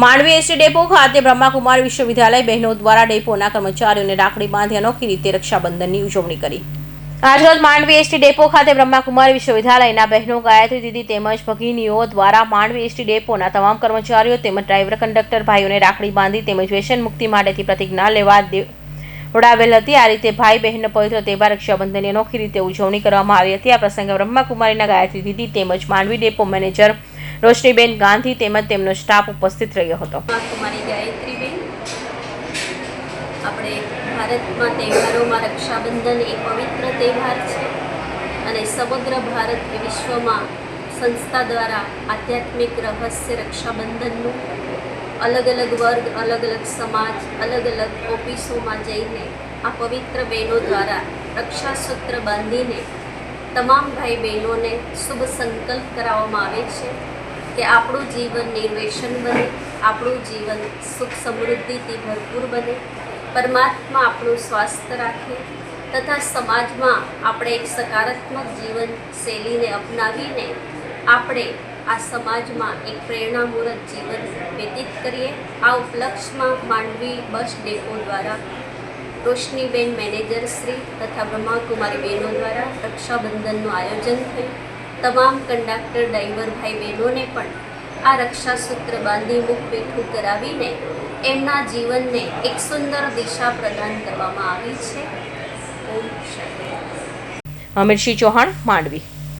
Mandvi ST depot ખાતે બ્રહ્માકુમાર વિશ્વવિદ્યાલય બહેનો દ્વારા ડેપોના કર્મચારીઓને રાખડી બાંધી અનોખી રીતે રક્ષાબંધનની ઉજવણી કરી. આજરોજ માંડવી એસટી ડેપો ખાતે બ્રહ્માકુમાર વિશ્વવિદ્યાલયના બહેનો, ગાયત્રી દીદી તેમજ ભગીનીઓ દ્વારા માંડવી એસટી ડેપોના તમામ કર્મચારીઓ તેમજ ડ્રાઈવર, કંડક્ટર ભાઈઓને રાખડી બાંધી તેમજ વ્યસન મુક્તિ માટેથી પ્રતિજ્ઞા લેવા વડાવેલ હતી. આ રીતે ભાઈ બહેનનો પવિત્ર તહેવાર રક્ષાબંધનની અનોખી રીતે ઉજવણી કરવામાં આવી હતી. આ પ્રસંગે બ્રહ્માકુમારીના ગાયત્રી દીદી તેમજ માંડવી ડેપો મેનેજર રોશનીબેન ગાંધી તેમજ તેમનો સ્ટાફ ઉપસ્થિત રહ્યો હતો. આપણે ભારતમાં તહેવારોમાં રક્ષાબંધન એ પવિત્ર તહેવાર છે અને સમગ્ર ભારત એ વિશ્વમાં સંસ્થા દ્વારા આધ્યાત્મિક રહસ્ય રક્ષાબંધનનું અલગ અલગ વર્ગ, અલગ અલગ સમાજ, અલગ અલગ ઓફિસોમાં જઈને આ પવિત્ર બહેનો દ્વારા રક્ષાસૂત્ર બાંધીને તમામ ભાઈ બહેનોને શુભ સંકલ્પ કરાવવામાં આવે છે. કે આપણું જીવન નિર્વેશન બને, આપણું જીવન સુખ સમૃદ્ધિથી ભરપૂર બને, પરમાત્મા આપણું સ્વાસ્થ્ય રાખે તથા સમાજમાં આપણે એક સકારાત્મક જીવન શૈલીને અપનાવીને આપણે આ સમાજમાં એક પ્રેરણામૂર્ત જીવન વ્યતીત કરીએ. આ ઉપલક્ષમાં માંડવી બસ ડેપો દ્વારા રોશનીબેન મેનેજર શ્રી તથા બ્રહ્માકુમારી બહેનો દ્વારા રક્ષાબંધનનું આયોજન થયું. તમામ કંડક્ટર ડ્રાઈવર ભાઈ બહેનોને પણ આ રક્ષાસૂત્ર બાંધી મુખ પેઠું કરાવીને એમના જીવનને એક સુંદર દિશા પ્રદાન કરવામાં આવી છે. ઓમ શાંતિ ચૌહાણ, માંડવી.